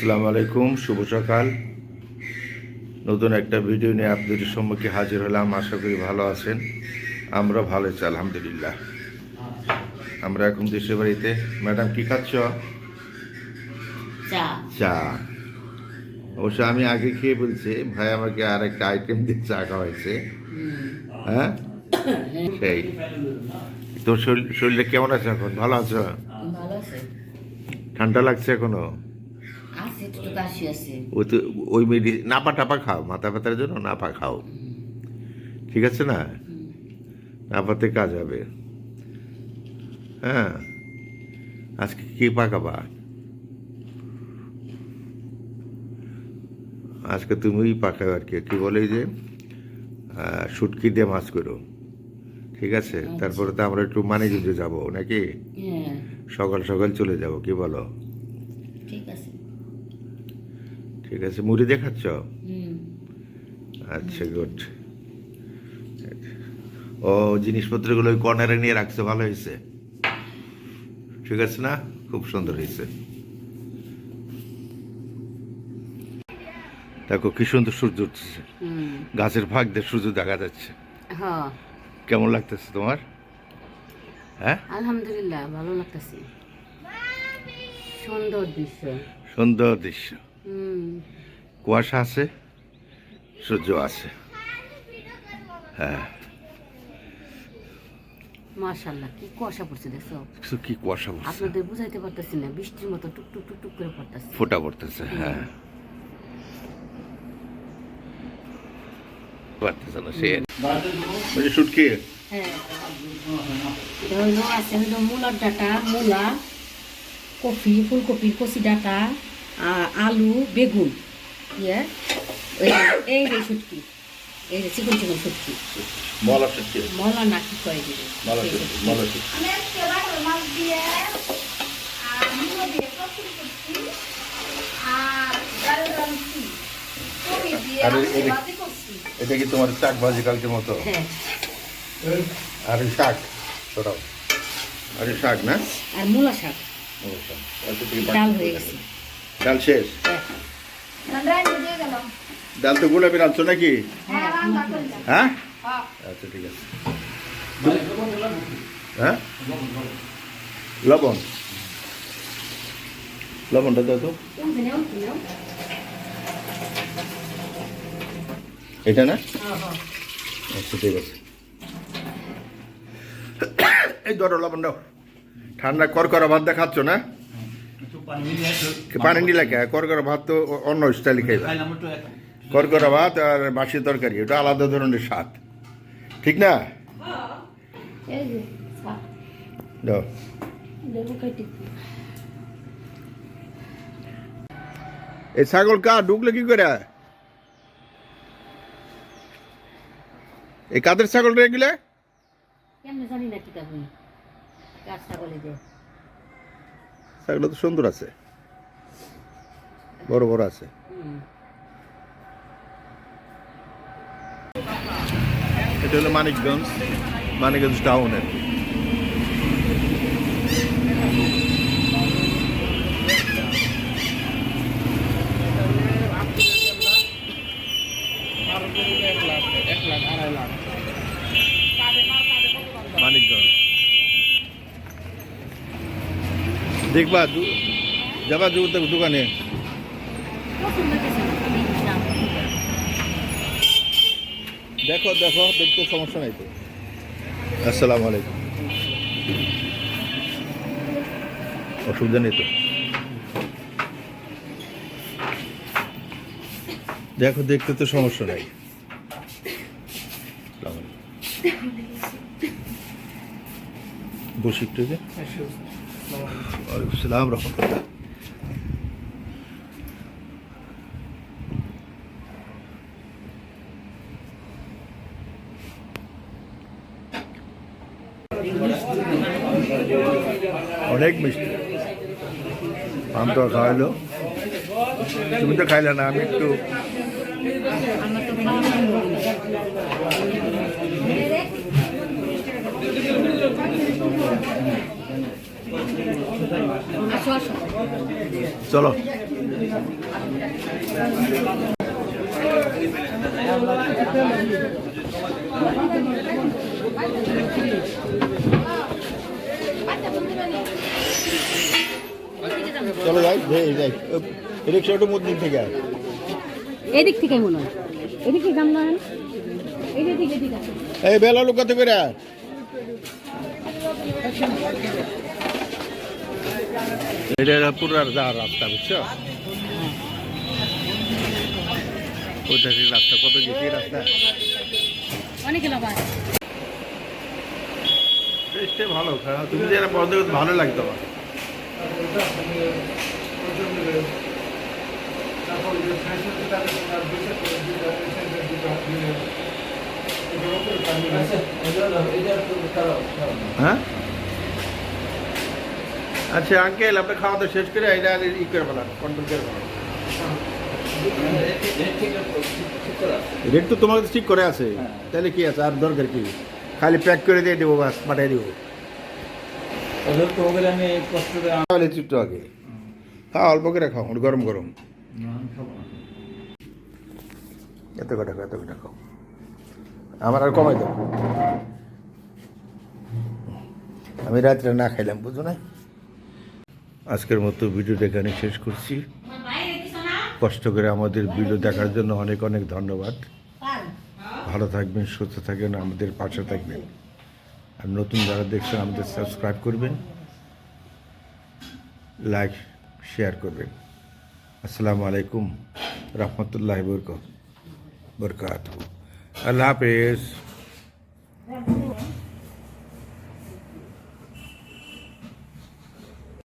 আসসালামু আলাইকুম শুভ সকাল। নতুন একটা ভিডিও নিয়ে আপনাদের সম্মুখে হাজির হলাম। আশা করি ভালো আছেন। আমরা ভালো আছি আলহামদুলিল্লাহ। আমরা এখন দেশের বাড়িতে। ম্যাডাম কি খাচ্ছ? চা। অবশ্য আমি আগে খেয়ে বলছি ভাই আমাকে আর একটা আইটেম দিয়ে চা খাওয়াইছে। হ্যাঁ? সেই তোর শরীর শরীরটা কেমন আছে এখন? ভালো আছো। ঠান্ডা লাগছে এখনও? আছে একটু কাশি আছে। ওই তো ওই মেডি নাপা টাপা খাও মাথা ব্যথার জন্য নাপা খাও। ঠিক আছে না? নাপাতে কাজ হবে। হ্যাঁ। আজকে কি পাকাবা আজকে তুমিই পাকাও আর কি। কি বলে যে শুটকি দিয়ে মাছ করো। ঠিক আছে? তারপরে তো আমরা একটু মানে যদি যাব নাকি? হ্যাঁ। সকাল সকাল চলে যাব কি বলো? ঠিক আছে। ঠিক আছে মুড়ি দেখাচ্ছ? আচ্ছা গুড ও জিনিসপত্রগুলো ওই কর্নারে নিয়ে রাখছে ভালো হয়েছে। ঠিক আছে না? খুব সুন্দর হয়েছে। দেখো কি সুন্দর সূর্য উঠছে। গাছের ফাঁক দিয়ে সূর্য দেখা যাচ্ছে। কেমন লাগতেছে তোমার? হ্যাঁ? আলহামদুলিল্লাহ ভালো লাগতেছে। সুন্দর দৃশ্য। সুন্দর দৃশ্য। কুয়াশা আছে সূর্য আছে। হ্যাঁ। মাশাল্লাহ কি কুয়াশা পড়ছে দেখছ? কি কুয়াশা পড়ছে? আপনাদের বুঝাইতে পারতেছি না বৃষ্টির মতো টুক টুক টুক টুক করে পড়তেছে। ফোটা পড়তেছে হ্যাঁ। পারতেছে না সে। বলছে শুটকি। হ্যাঁ। এটা আছে হইল মূলার ডাটা মূলা কফি ফুলকপির কচি ডাটা। আলু বেগুন ইয়ে এই রে শুটকি এই রে চিকন চিকন শুটকি। মলা শুটকি মলা না কি করে দিবে মলা শুটকি মলা শুটকি। মাছ দিয়ে আর মুলো দিয়ে করছি আর ডাল এটা কি তোমার শাক ভাজি কালকের মতো? হ্যাঁ। আর শাক সরাও। আর শাক না? আর মূলা শাক। ও, শাক। আচ্ছা, ডাল হয়ে গেছে। ডাল শেষ? ডাল তো গোলাপি রাঁধছো নাকি? হ্যাঁ? আচ্ছা ঠিক আছে। হ্যাঁ? লবণ। লবণটা নাও। এটা না। আচ্ছা ঠিক আছে। এই ধরো লবণ দাও। ঠান্ডা করকরা ভাত দেখাচ্ছ না? পানি নিলে কে করকরা ভাত তো অন্য স্টাইলে খাইবা করকরা ভাত আর বাসি তরকারি ওটা আলাদা ধরনের স্বাদ ঠিক না এই ছাগল কা ঢুকলে কি করে এই কাদের ছাগল রে গেলে কেমনে জানি না কি কাজ ছাগলে যে ছাগল তো সুন্দর আছে। বড় বড় আছে। এটা হলো মানিকগঞ্জ মানিকগঞ্জ টাউন আর কি মানিকগঞ্জ দেখবা যাবা দোকানে। দেখো দেখো, দেখতে সমস্যা নাই তো। আসসালামু আলাইকুম। অসুবিধা নেই তো। দেখো, দেখতে তো সমস্যা নাই। বসি একটু ওয়ালাইকুম আসসালাম রহমতুল্লাহ। অনেক মিষ্টি। আম তো খাওয়াইলো তুমি তো খাইলে না, আমি একটু আমার তো খাওয়া সম্ভব না। আসো আসো চলো। চলো যাই যাই রিক্সা একটু মধ্যে থেকে আয়। এদিক থেকে মনে হয়। এদিক থেকে গামলা এদিক থেকে এদিক আছে এই বেলা লোক কত করে এটা পুরো যাওয়ার রাস্তা বুঝছ? ওইটা রাস্তা? কত গেছি রাস্তা? অনেক ভালো তুমি পছন্দ করতে ভালো লাগতো আমার। হ্যাঁ? আচ্ছা আঙ্কেল আপনি খাওয়া দাওয়া শেষ করে এটা আগে ই করে ফেলান কন্ট্রোল করে ফেলান রেট তো তোমার কাছে ঠিক করে আছে। তাহলে কি আছে? আর দরকার কি? খালি প্যাক করে দিয়ে দেবো বাস পাঠিয়ে দেবো। তাহলে একটু আগে। হ্যাঁ অল্প করে খাও গরম গরম। এত কটা খাও এত কটা খাও। আমার আর কমাই দাও। আমি রাত্রে না খাইলাম বুঝো না আজকের মতো ভিডিওটা এখানে শেষ করছি। কষ্ট করে আমাদের ভিডিও দেখার জন্য অনেক অনেক ধন্যবাদ। ভালো থাকবেন, সুস্থ থাকবেন, আমাদের পাশে থাকবেন। আর নতুন যারা দেখছেন, আমাদের সাবস্ক্রাইব করবেন, লাইক, শেয়ার করবেন। আসসালামু আলাইকুম, রহমতুল্লাহ বরকাত আল্লাহ হাফেজ।